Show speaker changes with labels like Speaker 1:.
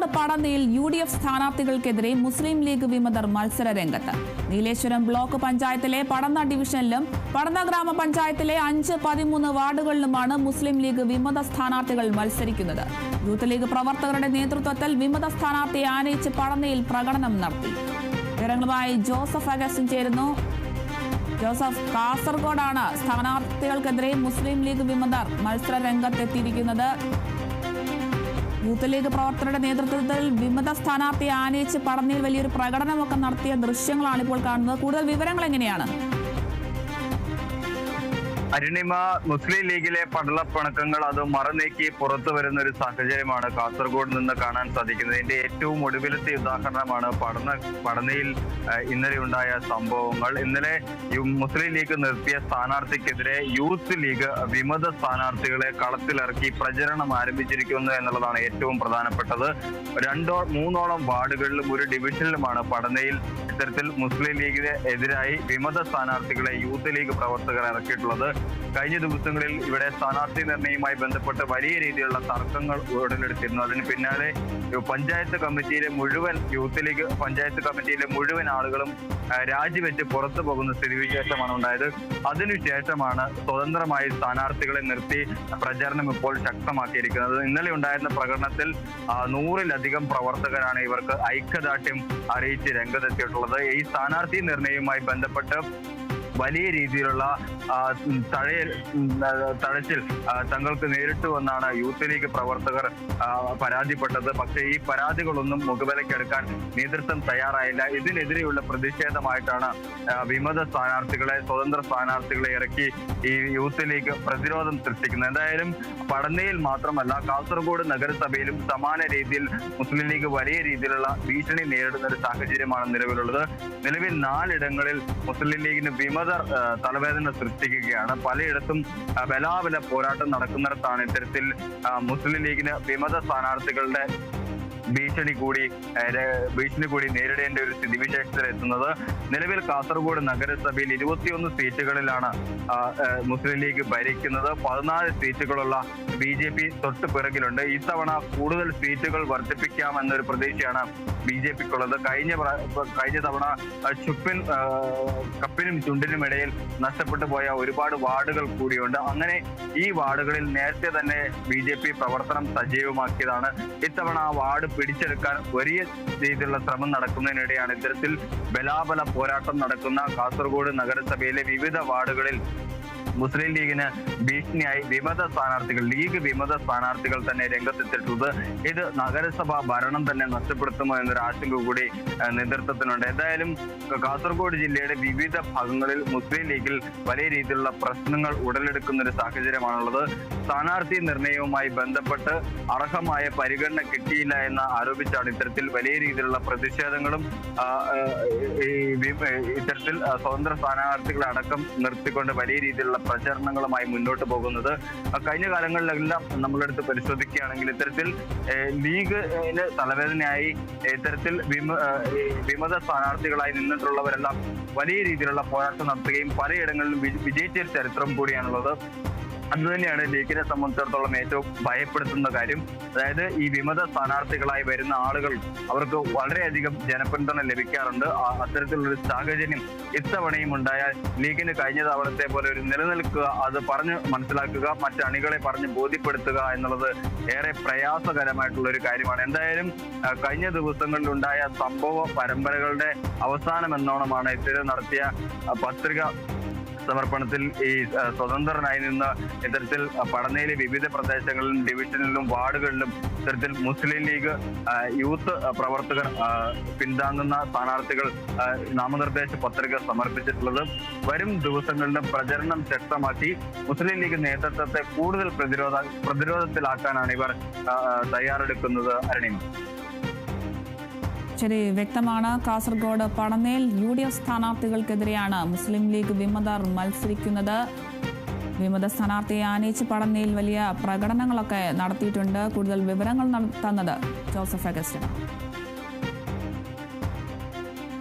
Speaker 1: കാസർഗോഡ് പടന്നയിൽ U D F സ്ഥാനാർത്ഥികൾക്കെതിരെ മുസ്ലിം ലീഗ് വിമതർ മത്സര രംഗത്ത് നീലേശ്വരം ബ്ലോക്ക് പഞ്ചായത്തിലെ പടന്ന ഡിവിഷനിലും പടന്ന ഗ്രാമപഞ്ചായത്തിലെ അഞ്ച് പതിമൂന്ന് വാർഡുകളിലുമാണ് മുസ്ലിം ലീഗ് വിമത സ്ഥാനാർത്ഥികൾ മത്സരിക്കുന്നത്. യൂത്ത് ലീഗ് പ്രവർത്തകരുടെ നേതൃത്വത്തിൽ വിമത സ്ഥാനാർത്ഥിയെ ആനയിച്ച് പടന്നയിൽ പ്രകടനം നടത്തി. വിവരങ്ങളുമായി ജോസഫ് അഗസ്റ്റിൻ ചേരുന്നു. ജോസഫ് കാസർഗോഡാണ് സ്ഥാനാർത്ഥികൾക്കെതിരെ മുസ്ലിം ലീഗ് വിമതർ മത്സര രംഗത്തെത്തിയിരിക്കുന്നത് യൂത്ത് ലീഗ് പ്രവർത്തകരുടെ നേതൃത്വത്തിൽ വിമത സ്ഥാനാർത്ഥിയെ ആനയിച്ച് പടന്നയിൽ വലിയൊരു പ്രകടനമൊക്കെ നടത്തിയ ദൃശ്യങ്ങളാണ് ഇപ്പോൾ കാണുന്നത്. കൂടുതൽ വിവരങ്ങൾ എങ്ങനെയാണ്?
Speaker 2: അരുണിമ മുസ്ലിം ലീഗിലെ പടലപ്പിണക്കങ്ങൾ അത് മറനീക്കി പുറത്തു വരുന്ന ഒരു സാഹചര്യമാണ് കാസർഗോഡ് നിന്ന് കാണാൻ സാധിക്കുന്നത്. ഇതിന്റെ ഏറ്റവും ഒടുവിലത്തെ ഉദാഹരണമാണ് പഠന പഠനയിൽ ഇന്നലെ ഉണ്ടായ സംഭവങ്ങൾ. ഇന്നലെ മുസ്ലിം ലീഗ് നിർത്തിയ സ്ഥാനാർത്ഥിക്കെതിരെ യൂത്ത് ലീഗ് വിമത സ്ഥാനാർത്ഥികളെ കളത്തിലിറക്കി പ്രചരണം ആരംഭിച്ചിരിക്കുന്നു എന്നുള്ളതാണ് ഏറ്റവും പ്രധാനപ്പെട്ടത്. രണ്ടോ മൂന്നോളം വാർഡുകളിലും ഒരു ഡിവിഷനിലുമാണ് പഠനയിൽ ഇത്തരത്തിൽ മുസ്ലിം ലീഗിന് എതിരായി വിമത സ്ഥാനാർത്ഥികളെ യൂത്ത് ലീഗ് പ്രവർത്തകർ ഇറക്കിയിട്ടുള്ളത്. കഴിഞ്ഞ ദിവസങ്ങളിൽ ഇവിടെ സ്ഥാനാർത്ഥി നിർണയവുമായി ബന്ധപ്പെട്ട് വലിയ രീതിയിലുള്ള തർക്കങ്ങൾ ഉടലെടുത്തിരുന്നു. അതിന് പിന്നാലെ പഞ്ചായത്ത് കമ്മിറ്റിയിലെ മുഴുവൻ യൂത്ത് ലീഗ് പഞ്ചായത്ത് കമ്മിറ്റിയിലെ മുഴുവൻ ആളുകളും രാജിവെച്ച് പുറത്തു പോകുന്ന സ്ഥിതിവിശേഷമാണ് ഉണ്ടായത്. അതിനുശേഷമാണ് സ്വതന്ത്രമായി സ്ഥാനാർത്ഥികളെ നിർത്തി പ്രചാരണം ഇപ്പോൾ ശക്തമാക്കിയിരിക്കുന്നത്. ഇന്നലെ ഉണ്ടായിരുന്ന പ്രകടനത്തിൽ നൂറിലധികം പ്രവർത്തകരാണ് ഇവർക്ക് ഐക്യദാർഢ്യം അറിയിച്ച് രംഗത്തെത്തിയിട്ടുള്ളത്. ഈ സ്ഥാനാർത്ഥി നിർണയവുമായി ബന്ധപ്പെട്ട് വലിയ രീതിയിലുള്ള തഴയൽ തഴച്ചിൽ തങ്ങൾക്ക് നേരിട്ടു എന്നാണ് യൂത്ത് ലീഗ് പ്രവർത്തകർ പരാതിപ്പെട്ടത്. പക്ഷേ ഈ പരാതികളൊന്നും മുഖവിലക്കെടുക്കാൻ നേതൃത്വം തയ്യാറായില്ല. ഇതിനെതിരെയുള്ള പ്രതിഷേധമായിട്ടാണ് വിമത സ്ഥാനാർത്ഥികളെ സ്വതന്ത്ര സ്ഥാനാർത്ഥികളെ ഇറക്കി ഈ യൂത്ത് ലീഗ് പ്രതിരോധം സൃഷ്ടിക്കുന്നത്. എന്തായാലും പടന്നയിൽ മാത്രമല്ല കാസർഗോഡ് നഗരസഭയിലും സമാന രീതിയിൽ മുസ്ലിം ലീഗ് വലിയ രീതിയിലുള്ള ഭീഷണി നേരിടുന്ന ഒരു സാഹചര്യമാണ് നിലവിലുള്ളത്. നിലവിൽ നാലിടങ്ങളിൽ മുസ്ലിം ലീഗിന് വിമതർ ആ, തലവേദന സൃഷ്ടിക്കുകയാണ്. പലയിടത്തും ബലാബല പോരാട്ടം നടക്കുന്നിടത്താണ് ഇത്തരത്തിൽ മുസ്ലിം ലീഗിന് വിമത സ്ഥാനാർത്ഥികളുടെ ഭീഷണി കൂടി ഭീഷണി കൂടി നേരിടേണ്ട ഒരു സ്ഥിതിവിശേഷത്തിൽ എത്തുന്നത് നിലവിൽ കാസർഗോഡ് നഗരസഭയിൽ ഇരുപത്തിയൊന്ന് സീറ്റുകളിലാണ് മുസ്ലിം ലീഗ് ഭരിക്കുന്നത്. പതിനാല് സീറ്റുകളുള്ള ബി ജെ പി തൊട്ട് പിറകിലുണ്ട്. ഇത്തവണ കൂടുതൽ സീറ്റുകൾ വർദ്ധിപ്പിക്കാമെന്നൊരു പ്രതീക്ഷയാണ് ബി ജെ പിക്കുള്ളത്. കഴിഞ്ഞ കഴിഞ്ഞ തവണ ചുപ്പിൻ കപ്പിനും ചുണ്ടിനും ഇടയിൽ നഷ്ടപ്പെട്ടു പോയ ഒരുപാട് വാർഡുകൾ കൂടിയുണ്ട്. അങ്ങനെ ഈ വാർഡുകളിൽ നേരത്തെ തന്നെ ബി ജെ പി പ്രവർത്തനം സജീവമാക്കിയതാണ്. ഇത്തവണ ആ വാർഡ് പിടിച്ചെടുക്കാൻ വലിയ രീതിയിലുള്ള ശ്രമം നടക്കുന്നതിനിടെയാണ് ഇത്തരത്തിൽ ബലാബല പോരാട്ടം നടക്കുന്ന കാസർഗോഡ് നഗരസഭയിലെ വിവിധ വാർഡുകളിൽ മുസ്ലിം ലീഗിന് ഭീഷണിയായി വിമത സ്ഥാനാർത്ഥികൾ ലീഗ് വിമത സ്ഥാനാർത്ഥികൾ തന്നെ രംഗത്തെത്തിയിട്ടുള്ളത് ഇത് നഗരസഭാ ഭരണം തന്നെ നഷ്ടപ്പെടുത്തുമോ എന്നൊരു ആശങ്ക കൂടി നേതൃത്വത്തിനുണ്ട്. എന്തായാലും കാസർഗോഡ് ജില്ലയുടെ വിവിധ ഭാഗങ്ങളിൽ മുസ്ലിം ലീഗിൽ വലിയ രീതിയിലുള്ള പ്രശ്നങ്ങൾ ഉടലെടുക്കുന്ന ഒരു സാഹചര്യമാണുള്ളത്. സ്ഥാനാർത്ഥി നിർണയവുമായി ബന്ധപ്പെട്ട് അർഹമായ പരിഗണന കിട്ടിയില്ല എന്ന് ആരോപിച്ചാണ് ഇത്തരത്തിൽ വലിയ രീതിയിലുള്ള പ്രതിഷേധങ്ങളും ഇത്തരത്തിൽ സ്വതന്ത്ര സ്ഥാനാർത്ഥികളെ അടക്കം നിർത്തിക്കൊണ്ട് വലിയ രീതിയിലുള്ള പ്രചരണങ്ങളുമായി മുന്നോട്ട് പോകുന്നത്. കഴിഞ്ഞ കാലങ്ങളിലെല്ലാം നമ്മളെടുത്ത് പരിശോധിക്കുകയാണെങ്കിൽ ഇത്തരത്തിൽ ലീഗിന് തലവേദനയായി ഇത്തരത്തിൽ വിമത സ്ഥാനാർത്ഥികളായി നിന്നിട്ടുള്ളവരെല്ലാം വലിയ രീതിയിലുള്ള പോരാട്ടം നടത്തുകയും പലയിടങ്ങളിലും വിജയിച്ച ഒരു ചരിത്രം കൂടിയാണുള്ളത്. അതുതന്നെയാണ് ലീഗിനെ സംബന്ധിച്ചിടത്തോളം ഏറ്റവും ഭയപ്പെടുത്തുന്ന കാര്യം. അതായത് ഈ വിമത സ്ഥാനാർത്ഥികളായി വരുന്ന ആളുകൾ അവർക്ക് വളരെയധികം ജനപിന്തുണ ലഭിക്കാറുണ്ട്. അത്തരത്തിലുള്ളൊരു സാഹചര്യം ഇത്തവണയും ഉണ്ടായാൽ ലീഗിന് കഴിഞ്ഞ തവണത്തെ പോലെ ഒരു നിലനിൽക്കുക അത് പറഞ്ഞ് മനസ്സിലാക്കുക മറ്റ് അണികളെ പറഞ്ഞ് ബോധ്യപ്പെടുത്തുക എന്നുള്ളത് ഏറെ പ്രയാസകരമായിട്ടുള്ള ഒരു കാര്യമാണ്. എന്തായാലും കഴിഞ്ഞ ദിവസങ്ങളിൽ ഉണ്ടായ സംഭവ പരമ്പരകളുടെ അവസാനം എന്നോണമാണ് ഇത്തരം നടത്തിയ പത്രിക സമർപ്പണത്തിൽ ഈ സ്വതന്ത്രനായി നിന്ന് ഇത്തരത്തിൽ പടന്നയിലെ വിവിധ പ്രദേശങ്ങളിലും ഡിവിഷനിലും വാർഡുകളിലും ഇത്തരത്തിൽ മുസ്ലിം ലീഗ് യൂത്ത് പ്രവർത്തകർ പിന്താങ്ങുന്ന സ്ഥാനാർത്ഥികൾ നാമനിർദ്ദേശ പത്രിക സമർപ്പിച്ചിട്ടുള്ളത് വരും ദിവസങ്ങളിലും പ്രചരണം ശക്തമാക്കി മുസ്ലിം ലീഗ് നേതൃത്വത്തെ കൂടുതൽ പ്രതിരോധ പ്രതിരോധത്തിലാക്കാനാണ് ഇവർ തയ്യാറെടുക്കുന്നത് അരണിമ
Speaker 1: ശരി വ്യക്തമാണ്. കാസർഗോഡ് പണനേൽ യു ഡി എഫ് സ്ഥാനാർത്ഥികൾക്കെതിരെയാണ് മുസ്ലിം ലീഗ് വിമതർ മത്സരിക്കുന്നത്. വിമത സ്ഥാനാർത്ഥിയെ ആനയിച്ച് പടന്നയിൽ വലിയ പ്രകടനങ്ങളൊക്കെ നടത്തിയിട്ടുണ്ട്. കൂടുതൽ വിവരങ്ങൾ തന്നത് ജോസഫ് അഗസ്റ്റിൻ